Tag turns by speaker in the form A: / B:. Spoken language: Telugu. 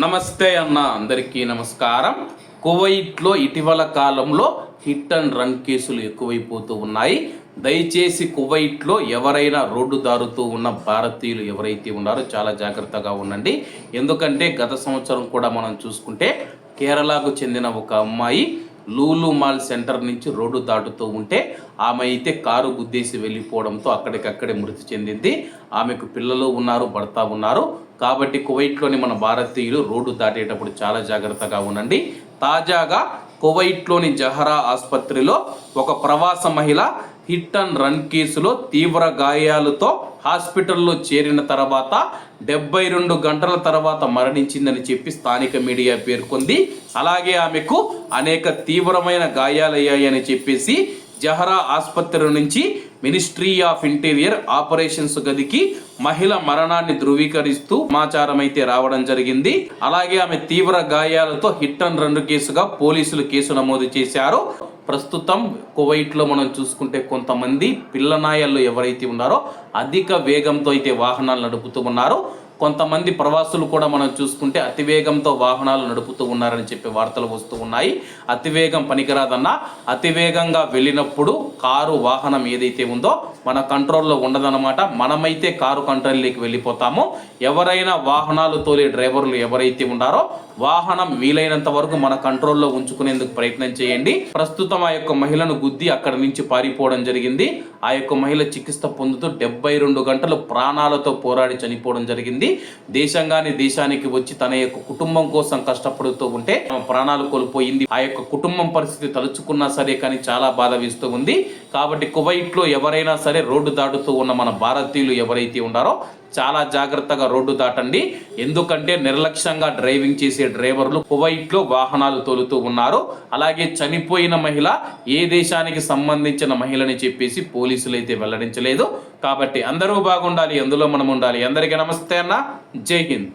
A: నమస్తే అన్న అందరికీ నమస్కారం. కువైట్లో ఇటీవల కాలంలో హిట్ అండ్ రన్ కేసులు ఎక్కువైపోతూ ఉన్నాయి. దయచేసి కువైట్లో ఎవరైనా రోడ్డు దారుతూ ఉన్న భారతీయులు ఎవరైతే ఉన్నారో చాలా జాగ్రత్తగా ఉండండి. ఎందుకంటే గత సంవత్సరం కూడా మనం చూసుకుంటే కేరళకు చెందిన ఒక అమ్మాయి లూలు మాల్ సెంటర్ నుంచి రోడ్డు దాటుతూ ఉంటే ఆమె అయితే కారు గుద్దేసి వెళ్ళిపోవడంతో అక్కడికక్కడే మృతి చెందింది. ఆమెకు పిల్లలు ఉన్నారు భర్త ఉన్నారు. కాబట్టి కువైట్లోని మన భారతీయులు రోడ్డు దాటేటప్పుడు చాలా జాగ్రత్తగా ఉండండి. తాజాగా కువైట్లోని జహరా ఆసుపత్రిలో ఒక ప్రవాస మహిళ హిట్ అండ్ రన్ కేసులో తీవ్ర గాయాలతో హాస్పిటల్లో చేరిన తర్వాత డెబ్బై రెండు గంటల తర్వాత మరణించిందని చెప్పి స్థానిక మీడియా పేర్కొంది. అలాగే ఆమెకు అనేక తీవ్రమైన గాయాలయ్యాయని చెప్పేసి జహరా ఆసుపత్రి నుంచి మినిస్ట్రీ ఆఫ్ ఇంటీరియర్ ఆపరేషన్స్ గదికి మహిళ మరణాన్ని ధృవీకరిస్తూ సమాచారం అయితే రావడం జరిగింది. అలాగే ఆమె తీవ్ర గాయాలతో హిట్ అండ్ రన్ కేసుగా పోలీసులు కేసు నమోదు చేశారు. ప్రస్తుతం కువైట్లో మనం చూసుకుంటే కొంతమంది పిల్లనాయల్లో ఎవరైతే ఉన్నారో అధిక వేగంతో అయితే వాహనాలు నడుపుతూ ఉన్నారు. కొంతమంది ప్రవాసులు కూడా మనం చూసుకుంటే అతివేగంతో వాహనాలు నడుపుతూ ఉన్నారని చెప్పి వార్తలు వస్తూ ఉన్నాయి. అతివేగం పనికిరాదన్న అతివేగంగా వెళ్ళినప్పుడు కారు వాహనం ఏదైతే ఉందో మన కంట్రోల్లో ఉండదన్నమాట. మనమైతే కారు కంట్రోల్లోకి వెళ్ళిపోతాము. ఎవరైనా వాహనాలు తోలే డ్రైవర్లు ఎవరైతే ఉన్నారో వాహనం వీలైనంత వరకు మన కంట్రోల్లో ఉంచుకునేందుకు ప్రయత్నం చేయండి. ప్రస్తుతం ఆ యొక్క మహిళను గుద్ది అక్కడి నుంచి పారిపోవడం జరిగింది. ఆ యొక్క మహిళ చికిత్స పొందుతూ డెబ్బై రెండు గంటలు ప్రాణాలతో పోరాడి చనిపోవడం జరిగింది. దేశంగాని దేశానికి వచ్చి తన యొక్క కుటుంబం కోసం కష్టపడుతూ ఉంటే తమ ప్రాణాలు కోల్పోయింది. ఆ యొక్క కుటుంబం పరిస్థితి తలుచుకున్నా సరే కానీ చాలా బాధ వేస్తూ ఉంది. కాబట్టి కువైట్లో ఎవరైనా సరే రోడ్డు దాటుతూ ఉన్న మన భారతీయులు ఎవరైతే ఉన్నారో చాలా జాగ్రత్తగా రోడ్డు దాటండి. ఎందుకంటే నిర్లక్ష్యంగా డ్రైవింగ్ చేసే డ్రైవర్లు కువైట్లో వాహనాలు తోలుతూ ఉన్నారు. అలాగే చనిపోయిన మహిళ ఏ దేశానికి సంబంధించిన మహిళని చెప్పేసి పోలీసులు అయితే వెల్లడించలేదు. కాబట్టి అందరూ బాగుండాలి అందులో మనం ఉండాలి. అందరికీ నమస్తే అన్న. జై హింద్.